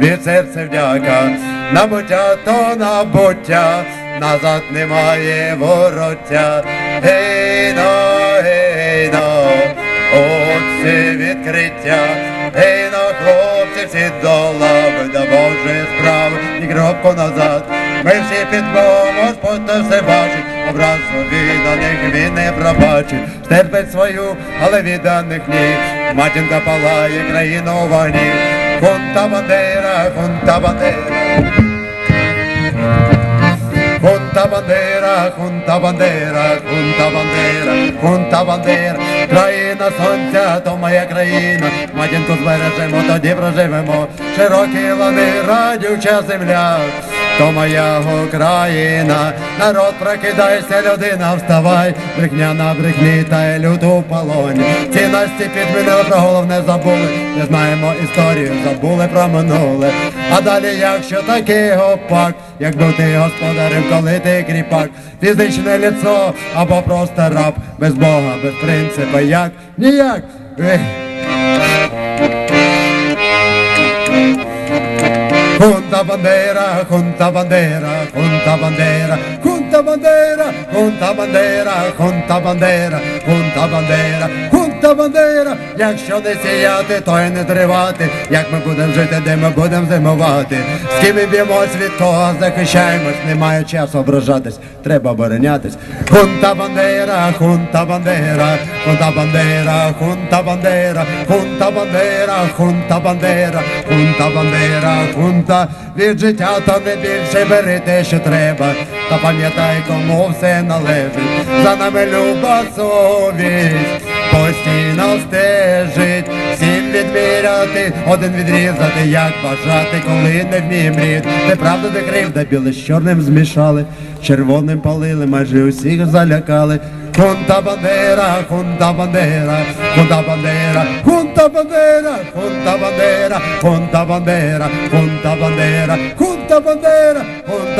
Від серця вдяка, на буття, то на буття, назад немає вороття, гейно, гейно, отці відкриття, гейно, хлопці, всі до лави, до Божої справи, і кропку назад, ми всі під Богом, Господь все бачить образ собі на них він не пробачить, стерпить свою, але відданих ні. Матінка палає країну у вогні, хунта бандера, хунта бандера. Хунта бандера, хунта бандера, хунта бандера, хунта бандера, країна сонця, то моя країна, матінку збережемо, тоді проживемо, широкі лани, радюча земля, то моя Україна, народ прокидайся, людина, вставай, брехня на брехні та й люту в полоні. Цінності підмінили, про головне забули, не знаємо історію, забули про минуле. А далі, якщо такий гопак, як був ти господарем, коли ти кріпак, фізичне лицо або просто раб, без Бога, без принципу, як? Ніяк. Conta bandera, conta bandera, conta bandera, conta junta bandera, junta bandera, junta bandera, junta bandera, junta bandera. Якщо не сіяти, то й не тривати. Як ми будемо жити, де ми будемо зимувати? З ким ми б'ємось, від кого захищаємось, немає часу ображатись, треба оборонятись. Хунта бандера, хунта бандера, хунта бандера, хунта бандера, хунта бандера, хунта бандера, хунта бандера, хунта від життя, то не більше бери те, що треба. Та пам'ятай, кому все належить. За нами люба совість, постійно стежить, всім відміряти, один відрізати, як бажати, коли не вміє мріяти. Неправда, де кривда, біле з чорним змішали, червоним палили, майже усіх залякали. Хунта бандера, хунта бандера, хунта бандера, хунта бандера, хунта бандера, хунта бандера, хунта бандера, хунта бандера,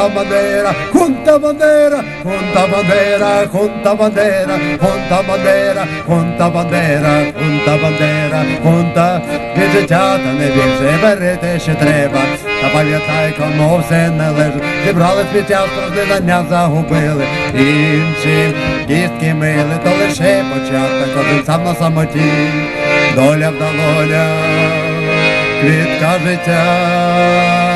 хунта бандера, хунта бандера, хунта бандера, хунта бандера, хунта бандера, хунта бандера, хунта бандера, хунта від життя не більше бери те, що треба. Та пам'ятай, кому все належить. Зібрали сміття, знання загубили. Іншим кістки мили, то лише початок, один сам на самоті. Доля в долоня, квітка життя.